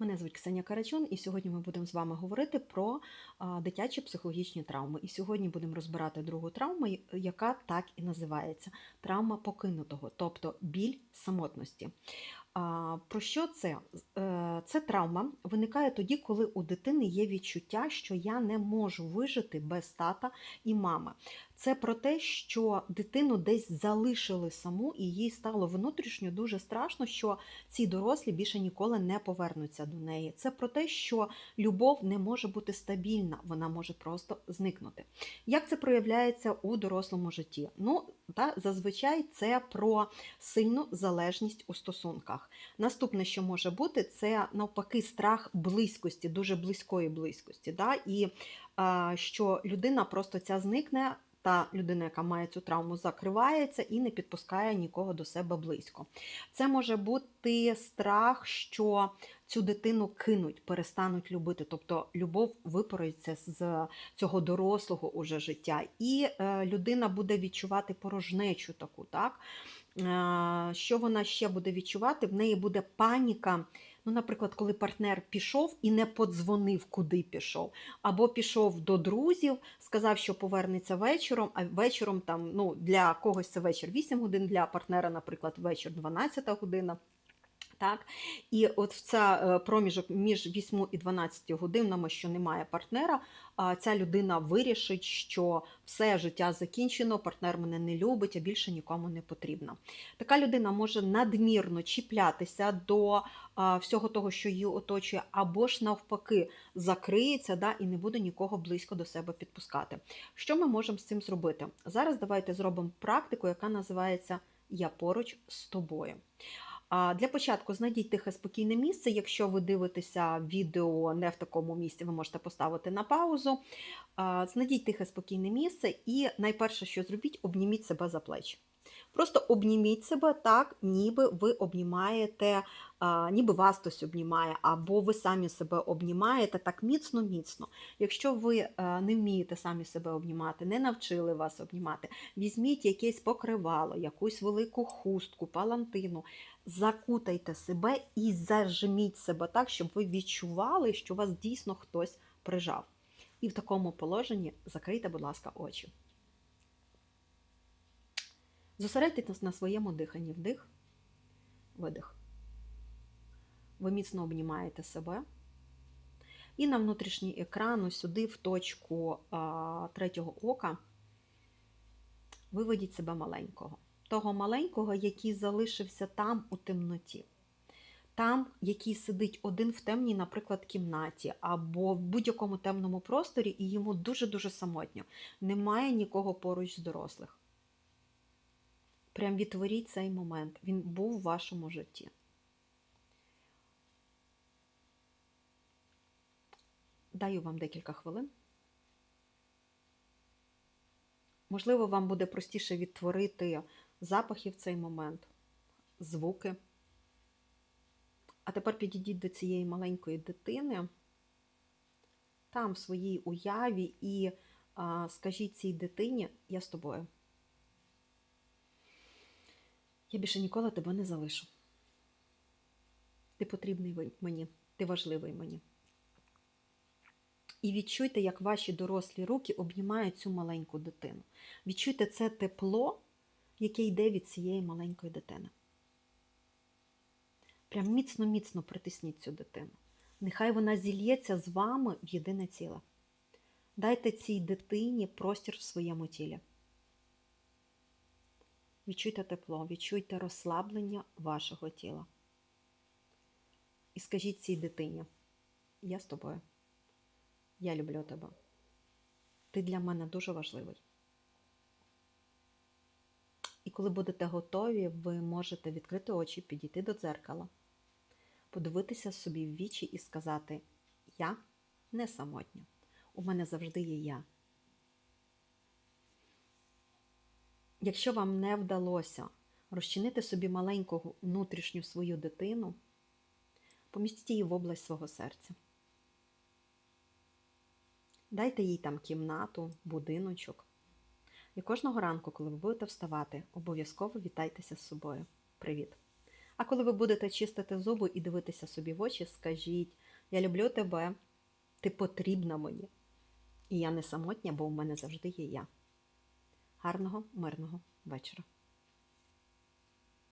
Мене звуть Ксенія Карачун, і сьогодні ми будемо з вами говорити про дитячі психологічні травми. І сьогодні будемо розбирати другу травму, яка так і називається травма покинутого, тобто біль самотності. Про що це? Е, Це травма виникає тоді, коли у дитини є відчуття, що я не можу вижити без тата і мами. Це про те, що дитину десь залишили саму, і їй стало внутрішньо дуже страшно, що ці дорослі більше ніколи не повернуться до неї. Це про те, що любов не може бути стабільна, вона може просто зникнути. Як це проявляється у дорослому житті? Ну, та, зазвичай це про сильну залежність у стосунках. Наступне, що може бути, це навпаки страх близькості, дуже близької близькості. Да? І що людина просто ця зникне. Та людина, яка має цю травму, закривається і не підпускає нікого до себе близько. Це може бути страх, що цю дитину кинуть, перестануть любити, тобто любов випарується з цього дорослого уже життя, і е, людина буде відчувати порожнечу таку, так? Е, що вона ще буде відчувати? В неї буде паніка. Ну, наприклад, коли партнер пішов і не подзвонив, куди пішов, або пішов до друзів, сказав, що повернеться вечором, а вечором там ну, для когось це вечір 8 годин, для партнера, наприклад, вечір 12 година. Так? І от в ця е, проміжок між 8 і 12 годинами, що немає партнера, ця людина вирішить, що все життя закінчено, партнер мене не любить, а більше нікому не потрібно. Така людина може надмірно чіплятися до всього того, що її оточує, або ж навпаки закриється да, і не буде нікого близько до себе підпускати. Що ми можемо з цим зробити? Зараз давайте зробимо практику, яка називається Я поруч з тобою. Для початку знайдіть тихе спокійне місце. Якщо ви дивитеся відео не в такому місці, ви можете поставити на паузу. Знайдіть тихе спокійне місце і найперше, що зробіть, обніміть себе за плечі. Просто обніміть себе так, ніби ви обнімаєте, ніби вас хтось обнімає, або ви самі себе обнімаєте так міцно-міцно. Якщо ви е, не вмієте самі себе обнімати, не навчили вас обнімати, візьміть якесь покривало, якусь велику хустку, палантину, закутайте себе і зажміть себе так, щоб ви відчували, що вас дійсно хтось прижав. І в такому положенні закрийте, будь ласка, очі. Зосередьтесь на своєму диханні. Вдих, видих. Ви міцно обнімаєте себе. І на внутрішній екран, сюди, в точку а, третього ока, виведіть себе маленького. Того маленького, який залишився там у темноті. Там, який сидить один в темній, наприклад, кімнаті або в будь-якому темному просторі, і йому дуже-дуже самотньо. Немає нікого поруч з дорослих. Прям відтворіть цей момент. Він був в вашому житті. Даю вам декілька хвилин. Можливо, вам буде простіше відтворити запахи в цей момент, звуки. А тепер підійдіть до цієї маленької дитини, там в своїй уяві, і а, скажіть цій дитині, я з тобою. Я більше ніколи тебе не залишу. Ти потрібний мені, ти важливий мені. І відчуйте, як ваші дорослі руки обнімають цю маленьку дитину. Відчуйте це тепло, яке йде від цієї маленької дитини. Прям міцно-міцно притисніть цю дитину. Нехай вона зільється з вами в єдине ціле. Дайте цій дитині простір в своєму тілі. Відчуйте тепло, відчуйте розслаблення вашого тіла. І скажіть цій дитині: я з тобою. Я люблю тебе. Ти для мене дуже важливий. І коли будете готові, ви можете відкрити очі, підійти до дзеркала, подивитися собі в вічі і сказати: Я не самотня. У мене завжди є я. Якщо вам не вдалося розчинити собі маленьку внутрішню свою дитину, помістіть її в область свого серця. Дайте їй там кімнату, будиночок. І кожного ранку, коли ви будете вставати, обов'язково вітайтеся з собою. Привіт! А коли ви будете чистити зуби і дивитися собі в очі, скажіть: Я люблю тебе, ти потрібна мені. І я не самотня, бо у мене завжди є я. Гарного, мирного вечора.